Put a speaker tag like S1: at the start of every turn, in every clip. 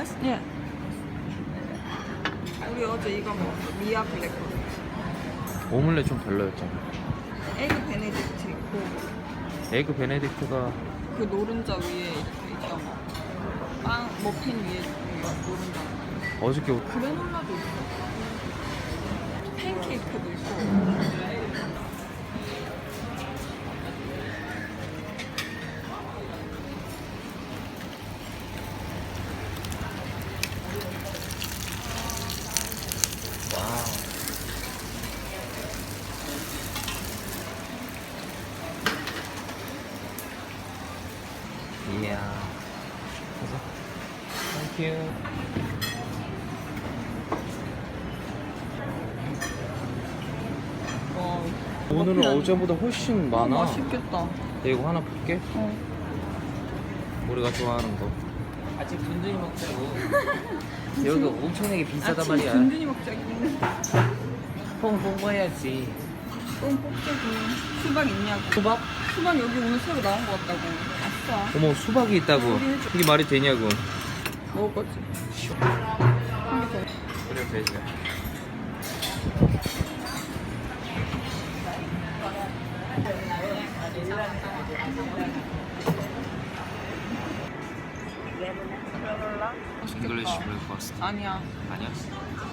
S1: breakfast?
S2: 예. 우리 어제 이거 먹었어. 미아 블랙버스.
S3: 오믈렛 좀 별로였잖아.
S2: 에그 베네딕트 있고,
S3: 에그 베네딕트가
S2: 그 노른자 위에 이렇게 있던 거. 빵, 머핀 위에 이거 노른자.
S3: 어저께
S2: 그래놀라도 있어. 팬케이크도 있고.
S3: 땡큐.
S2: 와,
S3: 오늘은
S2: 머핀 안-
S3: 어제보다 훨씬
S2: 어,
S3: 많아.
S2: 맛있겠다.
S3: 내가 이거 하나 볼게.
S2: 어.
S3: 우리가 좋아하는 거.
S4: 아직 든든히 먹자고. 여기가 엄청나게 비싸단
S2: 아침
S4: 말이야.
S2: 든든히 먹자기.
S4: 뽕 뽑아야지.
S2: 똥 뽑자기. 수박 있냐고.
S3: 수박?
S2: 수박 여기 오늘 새로 나온 거 같다고. 아싸.
S3: 어머 수박이 있다고.
S2: 우리 해줘.
S3: 이게 말이 되냐고.
S2: 먹을 거지.
S3: 그래 되지. 잉글리시 브레이크파스트
S2: 아니야.
S3: 아니야?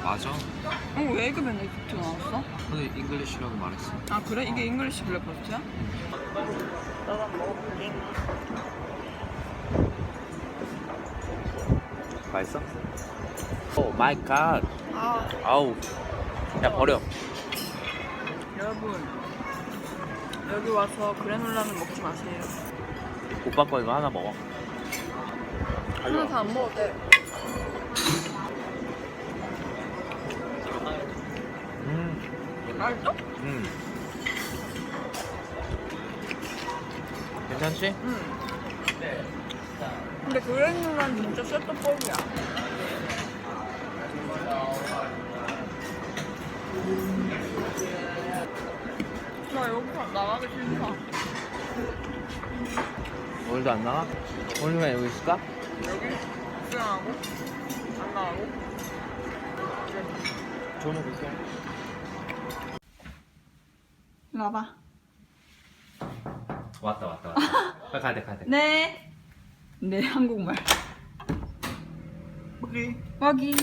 S3: 맞아.
S2: 어, 왜 에그 베네딕트 나왔어?
S3: 근데 잉글리시라고 말했어.
S2: 아, 그래? 이게 잉글리시 블랙버스트야?
S3: 맛있어? 오 마이 갓.
S2: 아,
S3: 아우. 야 버려.
S2: 여러분. 여기 와서 그래놀라는 먹지 마세요.
S3: 오빠 거 이거 하나 먹어.
S2: 하나 다 안 먹어도 돼.
S3: 음.
S2: 맛있어?
S3: 음. 괜찮지?
S2: 응. 근데 그래놀라는 진짜 세트법이야. 나 여기서 나가기 싫다.
S3: 오늘도 안 나와? 오늘만 여기 있을까?
S2: 여기 수영하고 안 나가고
S3: 저는 볼게.
S2: 일로 와봐
S3: 왔다 왔다 왔다. 빨리 가야 돼 가야 돼.
S2: 네. 네 한국말.
S3: 우리
S2: 확인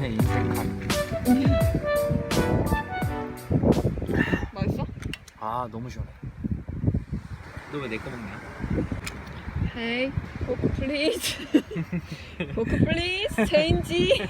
S3: 형의 인생 감.
S2: 맛있어?
S3: 아 너무 시원해. 너 왜 내 거 먹냐?
S2: Hey, Coke please. Coke please. Change.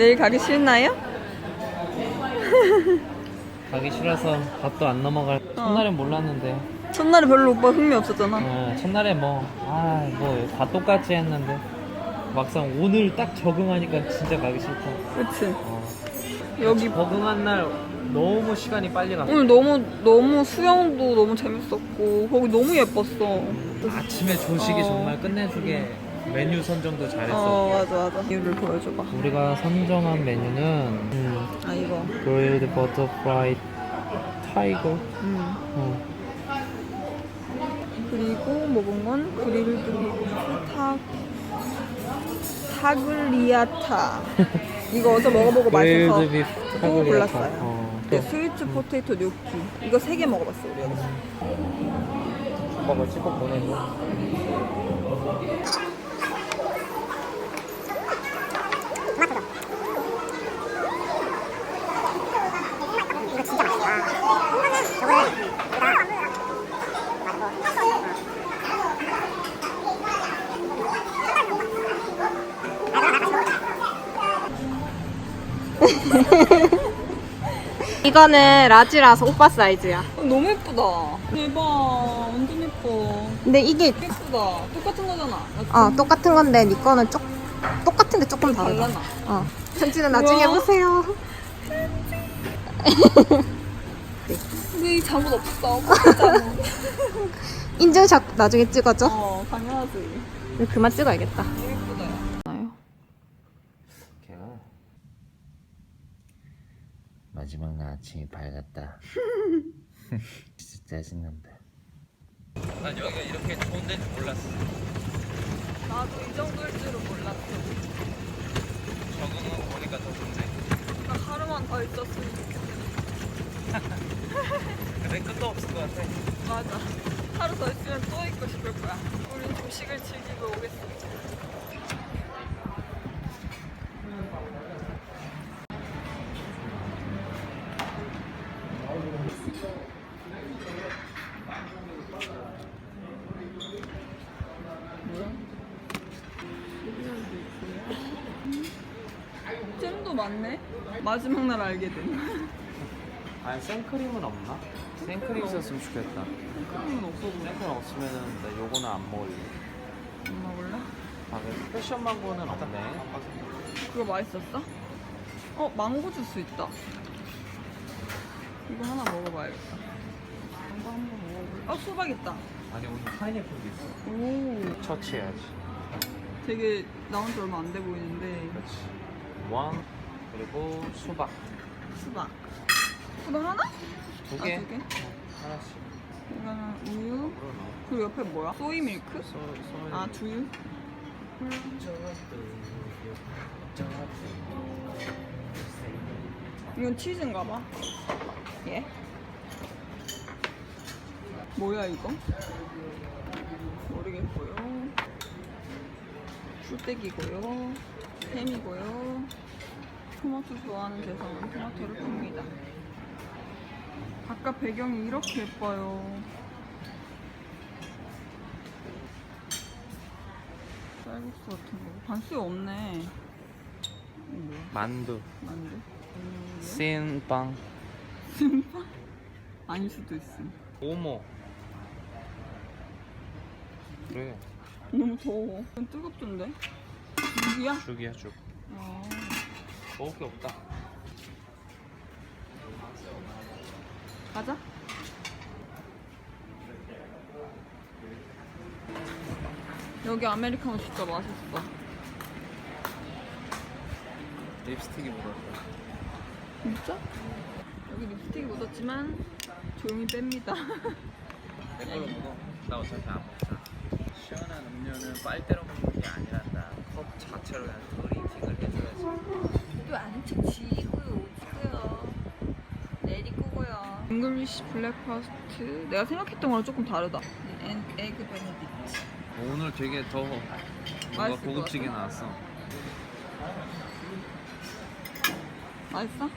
S2: 내일 가기 싫나요?
S3: 가기 싫어서 밥도 안 넘어갈. 첫날엔 몰랐는데.
S2: 첫날에 별로 오빠 흥미 없었잖아.
S3: 어, 첫날에 뭐, 아, 뭐, 다 똑같이 했는데. 막상 오늘 딱 적응하니까 진짜 가기 싫다.
S2: 그치?
S3: 어.
S2: 여기
S3: 적응한 날 너무 시간이 빨리 갔어.
S2: 오늘 너무 너무 수영도 너무 재밌었고 거기 너무 예뻤어.
S3: 아침에 조식이
S2: 어.
S3: 정말 끝내주게 메뉴 선정도 잘했어.
S2: 어 맞아 맞아. 이유를 보여줘봐.
S3: 우리가 선정한 메뉴는 음,
S2: 아 이거.
S3: grilled butterfly tiger.
S2: 음.
S3: 어.
S2: 그리고 먹은 건 그릴드 비프 타 타글리아타. 이거 어제 먹어보고 맛있어서 또
S3: 타글리아타.
S2: 골랐어요.
S3: 어.
S2: 네, 스위트 포테이토 뇨키. 이거 세 개 먹어봤어 우리 여기서.
S3: 오빠가 찍어 보내줘.
S5: 이거는 라지라서 오빠 사이즈야.
S2: 어, 너무 예쁘다. 대박. 완전 예뻐.
S5: 근데 이게
S2: 예쁘다. 똑같은 거잖아.
S5: 나어 똑같은 건데 네 거는 쪽 똑같은데 조금 다르다.
S2: 달라나.
S5: 어 편지는 나중에
S2: 우와.
S5: 보세요.
S2: 근데 이 잘못 없어.
S5: 인증샷 나중에 찍어줘.
S2: 어, 당연하지.
S5: 그만 찍어야겠다.
S2: 너무 예쁘다. 나요?
S3: 걔가 마지막 날 아침이 밝았다. 진짜 짜증난다. 난 여기가 이렇게 좋은 데인 줄 몰랐어.
S2: 나도 이 정도일 줄은 몰랐어.
S3: 적응은 보니까 더 좋네.
S2: 나 하루만 더 있었으면 좋겠어.
S3: 근데 끝도 없을 것 같아.
S2: 맞아. 하루 더 있으면 또 있고 싶을 거야. 우린 조식을 즐기고 오겠습니다. 많네. 마지막 날 알게 된.
S3: 아니 생크림은 없나? 생크림 있었으면 좋겠다.
S2: 크림은 없어도
S3: 생크림 없으면은 나 요거는 안 먹을래.
S2: 안 먹을래?
S3: 아, 그 패션 망고는 없네.
S2: 그거 맛있었어? 어, 망고 주스 있다. 이거 하나 먹어봐야겠다. 망고 한 번 먹어볼래? 어, 수박 있다.
S3: 아니 오늘 파인애플도 있어.
S2: 오,
S3: 처치해야지.
S2: 되게 나온 지 얼마 안 돼 보이는데
S3: 그렇지. 왕 그리고 수박
S2: 수박. 수박 하나?
S3: 두
S2: 아,
S3: 개.
S2: 두 개?
S3: 하나씩.
S2: 이거는 우유. 그리고 옆에 뭐야? 소이 밀크?
S3: 소, 소,
S2: 아, 두유? 이건 치즈인가 봐. 예? 뭐야 이거? 모르겠고요. 풀떼기고요. 햄이고요. 토마토 좋아하는 재성은 토마토를 풉니다. 바깥 배경이 이렇게 예뻐요. 쌀국수 같은 거. 반수가 없네. 뭐야?
S3: 만두.
S2: 만두? 음,
S3: 찐빵.
S2: 아닐 수도 있음.
S3: 오모. 그래.
S2: 너무 더워. 이건 뜨겁던데? 죽이야?
S3: 죽이야 죽.
S2: 아,
S3: 먹을 게 없다.
S2: 가자. 여기 아메리카노 진짜 맛있어.
S3: 립스틱이 묻었다.
S2: 진짜? 여기 립스틱이 묻었지만 조용히 뺍니다.
S3: 내 걸로 먹어. 나 어차피 안 먹자. 시원한 음료는 빨대로 먹는 게 아니란다. 컵 자체로 그냥 드링킹을 해줘야지.
S2: 또 아는 척 지고요. 오세요. 내리 꼬고요. 잉글리시 블랙파스트. 내가 생각했던 거랑 조금 다르다. 엔, 에그 베네딕트.
S3: 오늘 되게 더 뭔가
S2: 맛있을 것
S3: 고급지게. 나왔어.
S2: 맛있어?